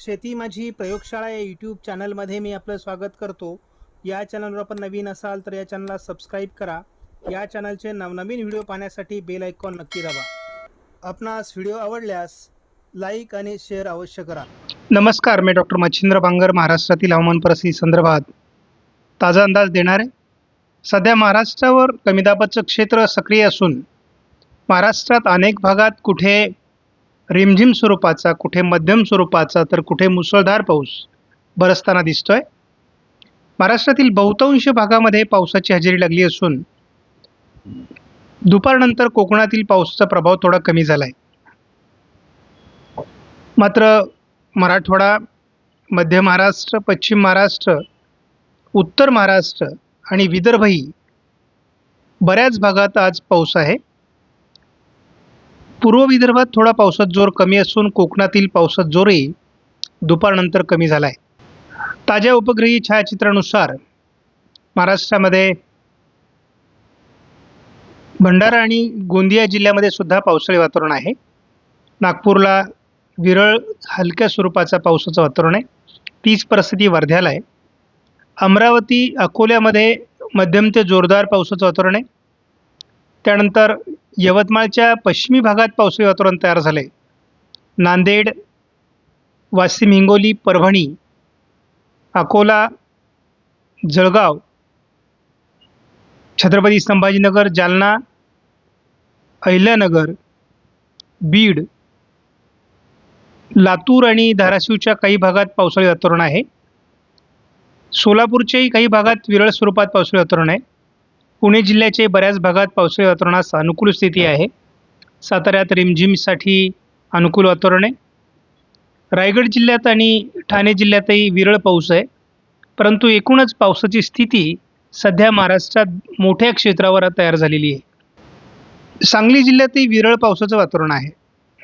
शेती माझी प्रयोगशाळा या यूट्यूब चॅनलमध्ये मी आपलं स्वागत करतो. या चॅनलवर आपण नवीन असाल तर या चॅनलला सबस्क्राईब करा. या चॅनलचे नवनवीन व्हिडिओ पाहण्यासाठी बेल आयकॉन नक्की दाबा. आपणास व्हिडिओ आवडल्यास लाईक आणि शेअर अवश्य करा. नमस्कार मी डॉक्टर मच्छिंद्र बांगर महाराष्ट्रातील हवामान परिस्थिती संदर्भात ताजा अंदाज देणार. आहे सध्या महाराष्ट्रावर कमी दाबाचं क्षेत्र सक्रिय असून महाराष्ट्रात अनेक भागात कुठे रिमझिम स्वरूपाचा कुठे मध्यम स्वरूपाचा तर कुठे मुसळधार पाऊस बरसताना दिसतोय. महाराष्ट्रातील बहुतांश भागामध्ये पावसाची हजेरी लागली असून दुपारनंतर कोकणातील पावसाचा प्रभाव थोडा कमी झाला आहे मात्र मराठवाडा मध्य महाराष्ट्र पश्चिम महाराष्ट्र उत्तर महाराष्ट्र आणि विदर्भही बऱ्याच भागात आज पाऊस आहे. पूर्व विदर्भात थोडा पावसात जोर कमी असून कोकणातील पावसात जोरही दुपारनंतर कमी झाला आहे ताज्या उपग्रही छायाचित्रानुसार महाराष्ट्रामध्ये भंडारा आणि गोंदिया जिल्ह्यामध्ये सुद्धा पावसाळी वातावरण आहे. नागपूरला विरळ हलक्या स्वरूपाचा पावसाचं वातावरण आहे. तीच परिस्थिती वर्ध्याला आहे. अमरावती अकोल्यामध्ये मध्यम ते जोरदार पावसाचं वातावरण आहे. त्यानंतर यवतमाळच्या पश्चिमी भागात पावसाळी वातावरण तयार झाले नांदेड वाशिम हिंगोली परभणी अकोला जळगाव छत्रपती संभाजीनगर जालना अहिल्यानगर बीड लातूर आणि धाराशिवच्या काही भागात पावसाळी वातावरण आहे. सोलापूरच्याही काही भागात विरळ स्वरूपात पावसाळी वातावरण आहे. पुणे जिल्ह्याचे बऱ्याच भागात पावसाळी वातावरणास अनुकूल स्थिती आहे. साताऱ्यात रिमझिमसाठी अनुकूल वातावरण आहे. रायगड जिल्ह्यात आणि ठाणे जिल्ह्यातही विरळ पाऊस आहे. परंतु एकूणच पावसाची स्थिती सध्या महाराष्ट्रात मोठ्या क्षेत्रावर तयार झालेली आहे. सांगली जिल्ह्यातही विरळ पावसाचं वातावरण आहे.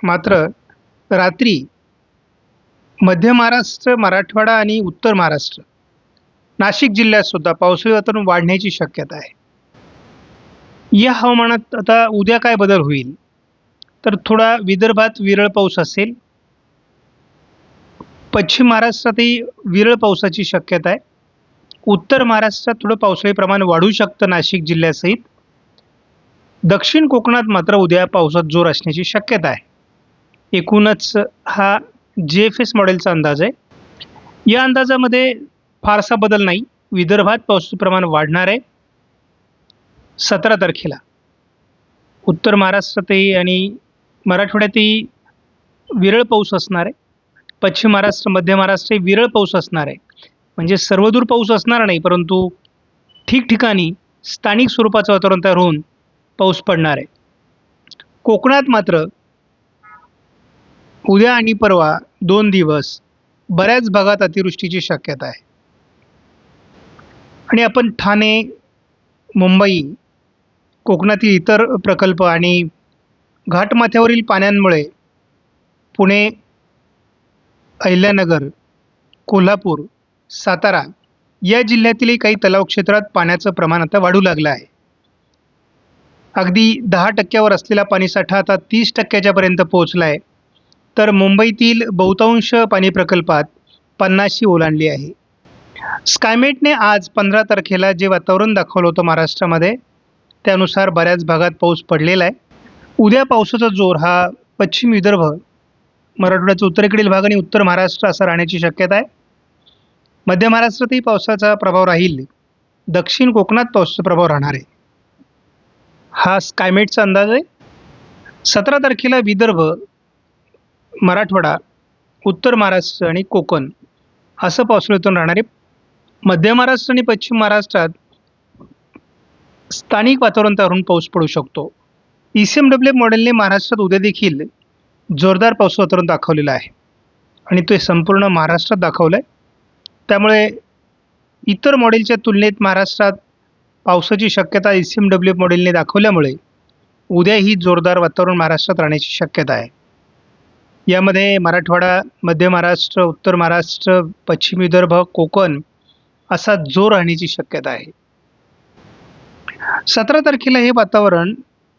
मात्र रात्री मध्य महाराष्ट्र मराठवाडा आणि उत्तर महाराष्ट्र नाशिक जिल्ह्यात सुद्धा पावसाळी वातावरण वाढण्याची शक्यता आहे. या हवामानात आता उद्या काय बदल होईल? तर थोडा विदर्भात विरळ पाऊस असेल. पश्चिम महाराष्ट्रातही विरळ पावसाची शक्यता आहे. उत्तर महाराष्ट्रात थोडं पावसाळी प्रमाण वाढू शकतं नाशिक जिल्ह्यासहित. दक्षिण कोकणात मात्र उद्या पावसात जोर असण्याची शक्यता आहे. एकूणच हा जे एफ एस मॉडेलचा अंदाज आहे. या अंदाजामध्ये फारसा बदल नाही. विदर्भात पावसाचं प्रमाण वाढणार आहे. सतरा तारखेला. उत्तर महाराष्ट्रातही आणि मराठवाड्यातही विरळ पाऊस असणार आहे. पश्चिम महाराष्ट्र मध्य महाराष्ट्रही विरळ पाऊस असणार आहे. म्हणजे सर्वदूर पाऊस असणार नाही परंतु ठिकठिकाणी स्थानिक स्वरूपाचं वातावरण तयार होऊन पाऊस पडणार आहे. कोकणात मात्र उद्या आणि परवा दोन दिवस बऱ्याच भागात अतिवृष्टीची शक्यता आहे. आणि आपण ठाणे मुंबई कोकणातील इतर प्रकल्प आणि घाटमाथ्यावरील पाण्यांमुळे पुणे अहिल्यानगर कोल्हापूर सातारा या जिल्ह्यातीलही काही तलाव क्षेत्रात पाण्याचं प्रमाण आता वाढू लागलं आहे. अगदी दहा टक्क्यावर असलेला पाणीसाठा आता तीस टक्क्याच्यापर्यंत पोहोचला आहे तर मुंबईतील बहुतांश पाणी प्रकल्पात पन्नासशी ओलांडली आहे. स्कायमेटने आज पंधरा तारखेला जे वातावरण दाखवलं होतं महाराष्ट्रामध्ये त्यानुसार बऱ्याच भागात पाऊस पडलेला आहे. उद्या पावसाचा जोर हा पश्चिम विदर्भ मराठवाड्याचा उत्तरेकडील भाग आणि उत्तर महाराष्ट्र असा राहण्याची शक्यता आहे. मध्य महाराष्ट्रातही पावसाचा प्रभाव राहील. दक्षिण कोकणात पावसाचा प्रभाव राहणार आहे. हा स्कायमेटचा अंदाज आहे. सतरा तारखेला विदर्भ मराठवाडा उत्तर महाराष्ट्र आणि कोकण असं पावसाळ्यातून राहणार आहे. मध्य महाराष्ट्र आणि पश्चिम महाराष्ट्रात स्थानिक वातावरण तयार पाऊस पडू शकतो. ई सी एम डब्ल्यू मॉडेलने महाराष्ट्रात उद्या देखील जोरदार पाऊस वातावरण दाखवलेलं आहे. आणि ते संपूर्ण महाराष्ट्रात दाखवलं आहे त्यामुळे इतर मॉडेलच्या तुलनेत महाराष्ट्रात पावसाची शक्यता ई सी एम डब्ल्यू मॉडेलने दाखवल्यामुळे उद्याही जोरदार वातावरण महाराष्ट्रात राहण्याची शक्यता आहे. यामध्ये मराठवाडा मध्य महाराष्ट्र उत्तर महाराष्ट्र पश्चिम विदर्भ कोकण असा जोर राहण्याची शक्यता आहे. सतरा तारखेला हे वातावरण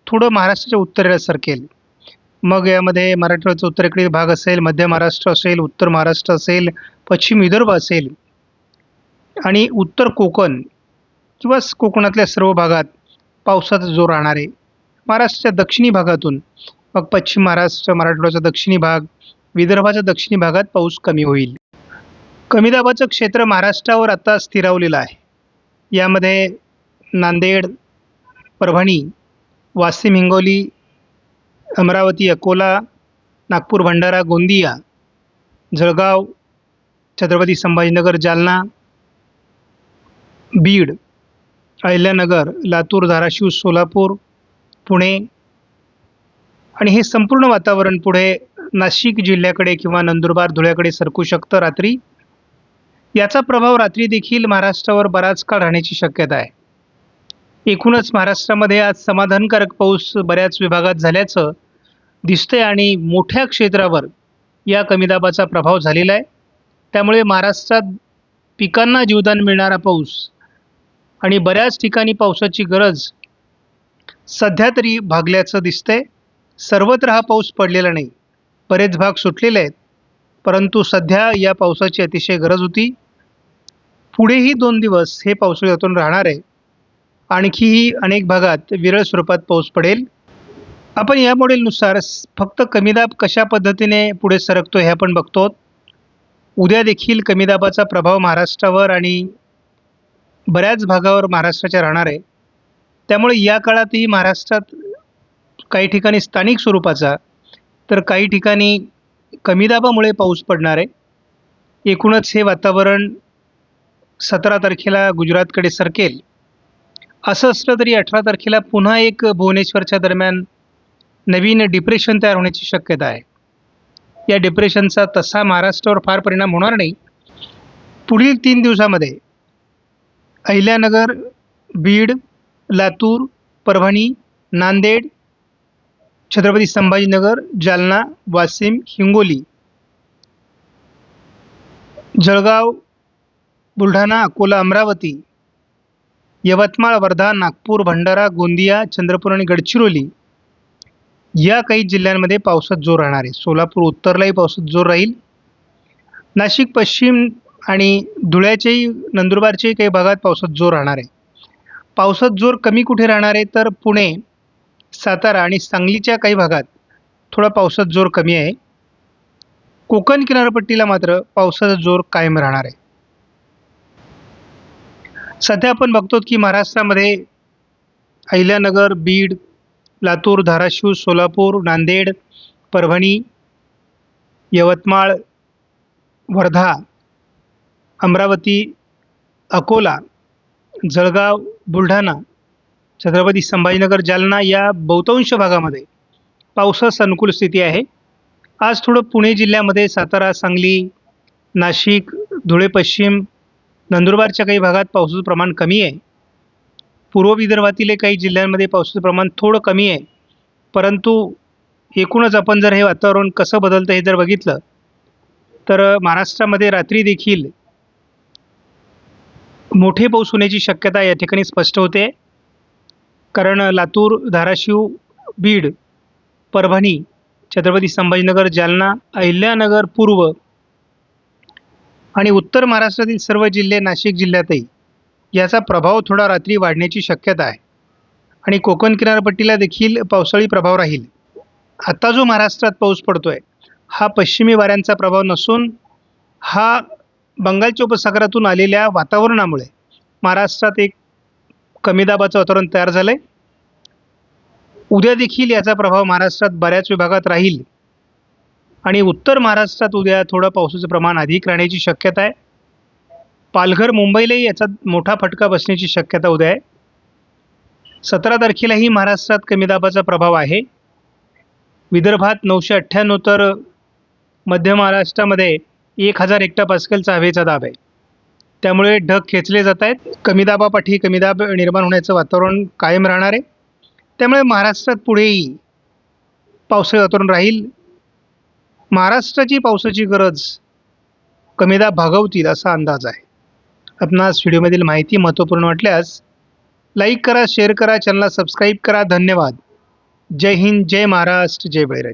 थोडं महाराष्ट्राच्या उत्तरेला सरकेल मग यामध्ये मराठवाड्याचा उत्तरेकडील भाग असेल मध्य महाराष्ट्र असेल उत्तर महाराष्ट्र असेल पश्चिम विदर्भ असेल आणि उत्तर कोकण किंवा कोकणातल्या सर्व भागात पावसाचा जोर राहणार आहे महाराष्ट्राच्या दक्षिणी भागातून मग पश्चिम महाराष्ट्र मराठवाड्याचा दक्षिणी भाग विदर्भाच्या दक्षिणी भागात पाऊस कमी होईल. कमी दाबाचं क्षेत्र महाराष्ट्रावर आता स्थिरावलेलं आहे. यामध्ये नांदेड परभणी वाशिम हिंगोली अमरावती अकोला नागपूर भंडारा गोंदिया जळगाव छत्रपती संभाजीनगर जालना बीड अहिल्यानगर लातूर धाराशिव सोलापूर पुणे आणि हे संपूर्ण वातावरण पुढे नाशिक जिल्ह्याकडे किंवा नंदुरबार धुळ्याकडे सरकू शकतं रात्री. याचा प्रभाव रात्री देखील महाराष्ट्रावर बराच काळ राहण्याची शक्यता आहे. एकूणच महाराष्ट्रामध्ये आज समाधानकारक पाऊस बऱ्याच विभागात झाल्याचं दिसतंय आणि मोठ्या क्षेत्रावर या कमी दाबाचा प्रभाव झालेला आहे. त्यामुळे महाराष्ट्रात पिकांना जीवदान मिळणारा पाऊस आणि बऱ्याच ठिकाणी पावसाची गरज सध्या तरी भागल्याचं दिसतंय. सर्वत्र हा पाऊस पडलेला नाही. बरेच भाग सुटलेले आहेत. परंतु सध्या या पावसाची अतिशय गरज होती. पुढेही दोन दिवस हे पावसाळी वातावरण राहणार आहे. आणखीही अनेक भागात विरळ स्वरूपात पाऊस पडेल. आपण या मॉडेलनुसार फक्त कमी दाब कशा पद्धतीने पुढे सरकतो हे आपण बघतो. उद्या देखील कमी दाबाचा प्रभाव महाराष्ट्रावर आणि बऱ्याच भागावर महाराष्ट्राच्या राहणार आहे. त्यामुळे या काळातही महाराष्ट्रात काही ठिकाणी स्थानिक स्वरूपाचा तर काही ठिकाणी कमी दाबामुळे पाऊस पडणार आहे. एकूणच हे वातावरण सतरा तारखेला गुजरातकडे सरकेल. असं असलं तरी अठरा तारखेला पुन्हा एक भुवनेश्वरच्या दरम्यान नवीन डिप्रेशन तयार होण्याची शक्यता आहे. या डिप्रेशनचा तसा महाराष्ट्रावर फार परिणाम होणार नाही. पुढील तीन दिवसामध्ये अहिल्यानगर बीड लातूर परभणी नांदेड छत्रपती संभाजीनगर जालना वाशिम हिंगोली जळगाव बुलढाणा अकोला अमरावती यवतमाळ वर्धा नागपूर भंडारा गोंदिया चंद्रपूर आणि गडचिरोली या काही जिल्ह्यांमध्ये पावसात जोर राहणार आहे. सोलापूर उत्तरलाही पावसात जोर राहील. नाशिक पश्चिम आणि धुळ्याच्याही नंदुरबारच्याही काही भागात पावसात जोर राहणार आहे. पावसात जोर कमी कुठे राहणार आहे? तर पुणे सातारा आणि सांगलीच्या काही भागात थोडा पावसात जोर कमी आहे. कोकण किनारपट्टीला मात्र पावसाचा जोर कायम राहणार आहे. सध्या आपण बघतो की महाराष्ट्रामध्ये अहिल्यानगर बीड लातूर धाराशिव सोलापूर नांदेड परभणी यवतमाळ वर्धा अमरावती अकोला जळगाव बुलढाणा छत्रपती संभाजीनगर जालना या बहुतांश भागामध्ये पावसास अनुकूल स्थिती आहे. आज थोडं पुणे जिल्ह्यामध्ये सातारा सांगली नाशिक धुळे पश्चिम नंदुरबारच्या काही भागात पावसाचं प्रमाण कमी आहे. पूर्व विदर्भातील काही जिल्ह्यांमध्ये पावसाचं प्रमाण थोडं कमी आहे. परंतु एकूणच आपण जर हे वातावरण कसं बदलतं हे जर बघितलं तर महाराष्ट्रामध्ये रात्री देखील मोठे पाऊस होण्याची शक्यता या ठिकाणी स्पष्ट होते. कारण लातूर धाराशिव बीड परभणी छत्रपती संभाजीनगर जालना अहिल्यानगर पूर्व आणि उत्तर महाराष्ट्रातील सर्व जिल्हे नाशिक जिल्ह्यातही याचा प्रभाव थोडा रात्री वाढण्याची शक्यता आहे. आणि कोकण किनारपट्टीला देखील पावसाळी प्रभाव राहील. आत्ता जो महाराष्ट्रात पाऊस पडतो आहे हा पश्चिमी वाऱ्यांचा प्रभाव नसून हा बंगालच्या उपसागरातून आलेल्या वातावरणामुळे महाराष्ट्रात एक कमी दाबाचं वातावरण तयार झालं आहे उद्या देखील याचा प्रभाव महाराष्ट्रात बऱ्याच विभागात राहील. आणि उत्तर महाराष्ट्रात उद्या थोडं पावसाचं प्रमाण अधिक राहण्याची शक्यता आहे. पालघर मुंबईलाही याचा मोठा फटका बसण्याची शक्यता उद्या आहे. सतरा तारखेलाही महाराष्ट्रात कमी दाबाचा प्रभाव आहे. विदर्भात नऊशे अठ्ठ्याण्णव तर मध्य महाराष्ट्रामध्ये एक हजार एकटा पास्कलचा हवेचा दाब आहे. त्यामुळे ढग खेचले जात आहेत. कमी दाबापाठी कमी दाब निर्माण होण्याचं वातावरण कायम राहणार आहे. त्यामुळे महाराष्ट्रात पुढेही पावसाळी वातावरण राहील. महाराष्ट्राची पावसाची गरज कमीदा भागवतील असा अंदाज आहे. आपणास व्हिडिओमधील माहिती महत्त्वपूर्ण वाटल्यास लाईक करा शेअर करा चॅनलला सबस्क्राईब करा. धन्यवाद. जय हिंद जय महाराष्ट्र जय बळीराजा